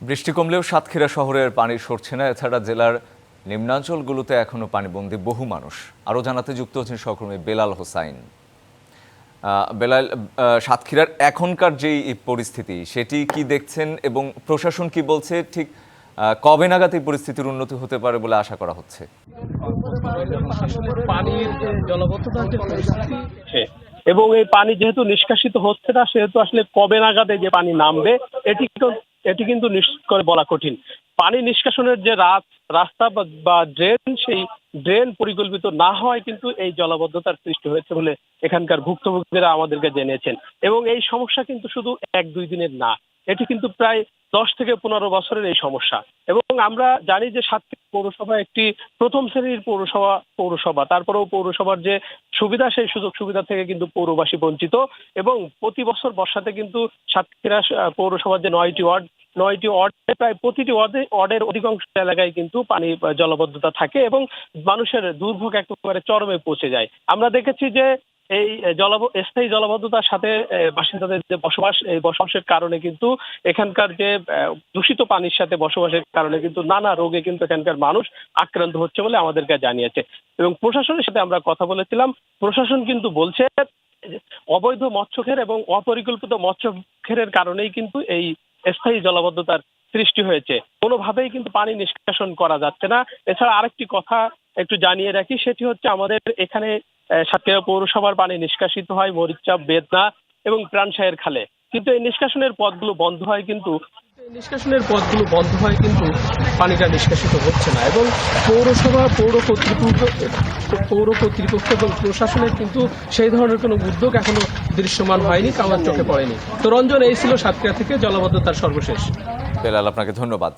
বৃষ্টি কমলেও সাতক্ষীরা শহরের পানি সরছে না। এছাড়া জেলার নিম্নাঞ্চলগুলোতে এখনও পানিবন্দী বহু মানুষ। আরও জানাতে যুক্ত হচ্ছেন সহকর্মী বেলাল হোসাইন। বেলাল সাতক্ষীরার এখনকার যেই পরিস্থিতি, সেটি কি দেখছেন এবং প্রশাসন কি বলছে? ঠিক কবে নাগাদ এই পরিস্থিতির উন্নতি হতে পারে বলে আশা করা হচ্ছে? এবং এই পানি যেহেতু নিষ্কাশিত হচ্ছে না, সেহেতু আসলে কবে নাগাদে যে পানি নামবে, এটি এটি কিন্তু নিশ্চিত করে বলা কঠিন। পানি নিষ্কাশনের যে রাত- রাস্তা বা- ড্রেন, সেই ড্রেন পরিকল্পিত না হওয়ায় কিন্তু এই জলাবদ্ধতার সৃষ্টি হয়েছে বলে এখানকার ভুক্তভোগীরা আমাদেরকে জেনেছেন এবং এই সমস্যা কিন্তু শুধু এক দুই দিনের না, এটি কিন্তু প্রায় দশ থেকে পনেরো বছরের এই সমস্যা। এবং আমরা জানি যে সাতক্ষীরা পৌরসভা একটি প্রথম শ্রেণির পৌরসভা পৌরসভা। তারপরেও পৌরসভার যে সুবিধা, সেই সুযোগ সুবিধা থেকে কিন্তু পৌরবাসী বঞ্চিত। এবং প্রতি বছর বর্ষাতে কিন্তু সাতক্ষীরা পৌরসভার যে নয়টি ওয়ার্ড, নয়টি ওয়ার্ডে, প্রায় প্রতিটি ওয়ার্ডে, ওয়ার্ডের অধিকাংশ এলাকায় কিন্তু পানি জলবদ্ধতা থাকে এবং মানুষের দুর্ভোগ একেবারে চরমে পৌঁছে যায়। আমরা দেখেছি যে এই জলব, স্থায়ী জলবদ্ধতার সাথে বাসিন্দাদের যে বসবাস, এই বসবাসের কারণে কিন্তু এখানকার যে দূষিত পানির সাথে বসবাসের কারণে কিন্তু নানা রোগে কিন্তু এখানকার মানুষ আক্রান্ত হচ্ছে বলে আমাদেরকে জানিয়েছে। এবং প্রশাসনের সাথে আমরা কথা বলেছিলাম, প্রশাসন কিন্তু বলছে অবৈধ মৎস্যখের এবং অপরিকল্পিত মৎস্যখেরের কারণেই কিন্তু এই স্থায়ী জলবদ্ধতার সৃষ্টি হয়েছে। কোনোভাবেই কিন্তু পানি নিষ্কাশন করা যাচ্ছে না। এছাড়া আরেকটি কথা একটু জানিয়ে রাখি, সেটি হচ্ছে আমাদের এখানে সাতক্ষীরা পৌরসভার পানি নিষ্কাশিত হয় মরিচাপ বেদনা এবং প্রাণশাহের খালে। কিন্তু এই নিষ্কাশনের পথগুলো বন্ধ হয় কিন্তু নিষ্কাশনের পথগুলো বন্ধ হয় কিন্তু পানিটা নিষ্কাশিত হচ্ছে না এবং পৌরসভা, পৌর কর্তৃপক্ষ পৌর কর্তৃপক্ষ এবং প্রশাসনের কিন্তু সেই ধরনের কোনো উদ্যোগ এখনও দৃশ্যমান হয়নি, কামার চোখে পড়েনি। তো রঞ্জন, এই ছিল সাতক্ষীরা থেকে জলবদ্ধতার সর্বশেষ। বেলাল, আপনাকে ধন্যবাদ।